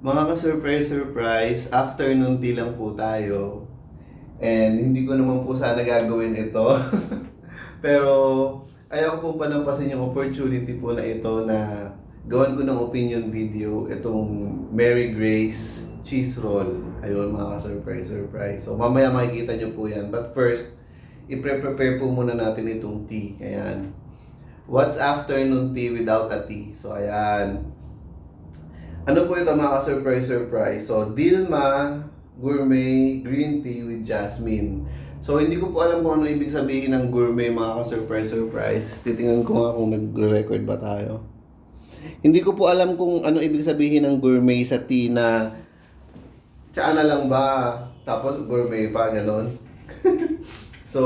Mga ka-surprise, surprise, afternoon tea lang po tayo. And hindi ko naman po sana gagawin ito. Pero ayaw pong palampasin yung opportunity po na ito na gawan ko ng opinion video itong Mary Grace cheese roll. Ayun mga ka-surprise, surprise. So mamaya makikita nyo po yan. But first, i-prepare po muna natin itong tea. Ayan. What's afternoon tea without a tea? So ayan. Ano po ito mga ka-surprise surprise? So, Dilma Gourmet Green Tea with Jasmine. So, hindi ko po alam kung ano ibig sabihin ng gourmet mga ka-surprise surprise. Titingnan ko nga kung nag-record ba tayo. Hindi ko po alam kung ano ibig sabihin ng gourmet sa tea na tsaka na lang ba? Tapos gourmet pa, ganon. so,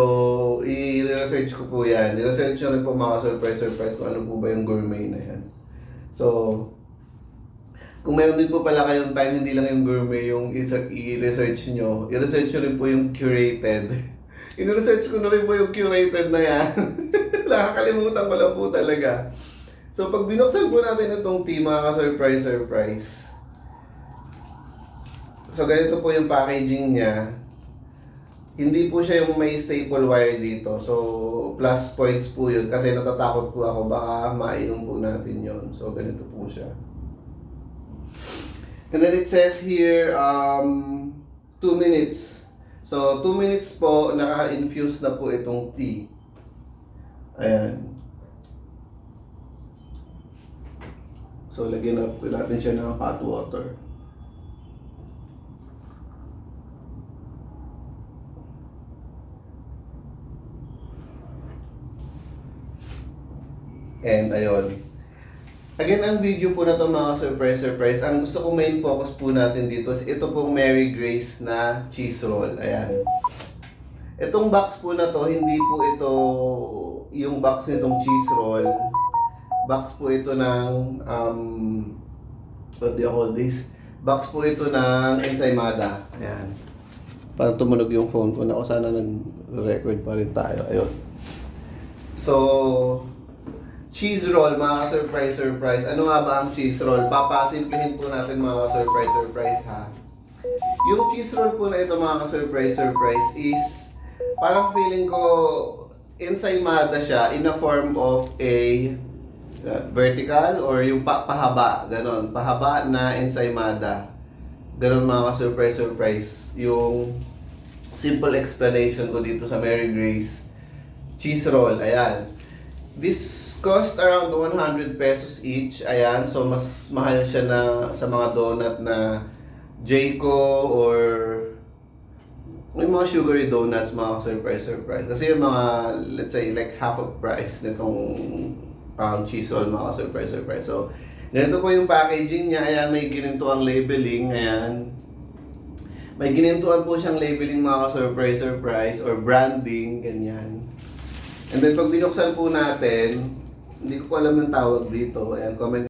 i-research ko po yan. I-research nyo rin po mga surprise surprise kung ano po ba yung gourmet na yan. So, kung meron din po pala kayong time, hindi lang yung gourmet yung i-research nyo, i-research nyo rin po yung curated. In-research ko na rin po yung curated na yan. Nakakalimutan ko lang po talaga. So, pag binuksan po natin itong tea, mga ka-surprise, surprise. So, ganito po yung packaging niya. Hindi po siya yung may staple wire dito. So, plus points po yun. Kasi natatakot po ako, baka mainom po natin yon So, ganito po siya. And then it says here, um, 2 minutes. So, 2 minutes po, naka-infuse na po itong tea. Ayan. So, lagyan na po natin siya ng hot water. And ayun. Again, ang video po na to mga surprise surprise, ang gusto kong main focus po natin dito is ito pong Mary Grace na cheese roll. Ayan. Itong box po na to, hindi po ito yung box nitong cheese roll. Box po ito ng, um, what do you call this? Box po ito ng ensaymada. Ayan. Parang tumunog yung phone ko. Naku, sana nag-record pa rin tayo. Ayun. So, cheese roll, mga ka-surprise, surprise. Ano nga ba ang cheese roll? Papasimplihin po natin mga ka-surprise, surprise ha. Yung cheese roll po na ito mga ka-surprise, surprise is parang feeling ko ensaymada siya in a form of a uh, vertical or yung pa pahaba, ganon. Pahaba na ensaymada. Ganon mga ka-surprise, surprise. Yung simple explanation ko dito sa Mary Grace cheese roll. Ayan. This cost around 100 pesos each. Ayan. So, mas mahal siya na sa mga donut na Jayco or may mga sugary donuts, mga surprise surprise. Kasi yung mga, let's say, like half of price nitong um, cheese roll, mga surprise surprise. So, ganito po yung packaging niya. Ayan, may ginito ang labeling. Ayan. May ginintuan po siyang labeling mga surprise surprise or branding, ganyan. And then pag binuksan po natin, hindi ko po alam yung tawag dito. Ayan, comment